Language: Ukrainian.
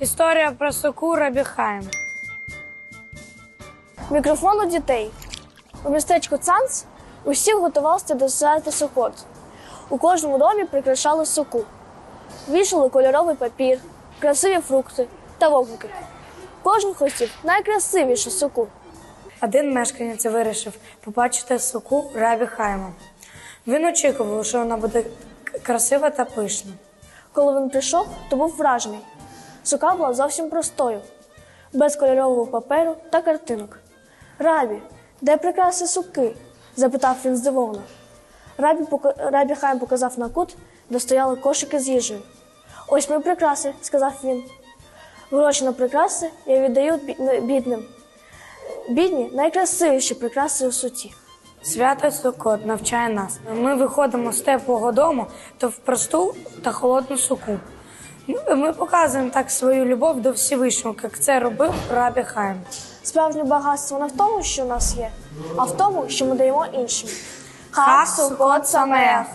Історія про соку Рабі Хаїм. Мікрофон у дітей. У містечку Цанц усі готувалися до свята Сукот. У кожному домі прикрашали соку. Вішали кольоровий папір, красиві фрукти та вогники. Кожен хотів найкрасивішу соку. Один мешканець вирішив побачити соку Рабі Хаїма. Він очікував, що вона буде красива та пишна. Коли він прийшов, то був вражений. Сука була зовсім простою, без кольорового паперу та картинок. Рабі, де прикраси суки? запитав він здивовано. Рабі, пока- Рабі Хайм показав на кут, де стояли кошики з їжею. Ось ми прикраси, сказав він. Гроші на прикраси я віддаю бідним. Бідні найкрасивіші прикраси у суті. Свято Сукот навчає нас. Ми виходимо з теплого дому то в просту та холодну суку. Ми- Ми показуємо так свою любов до Всевишнього, як це робив Рабі Хайм. Справжнє багатство не в тому, що у нас є, а в тому, що ми даємо іншим. Хасу Сукот Самеах!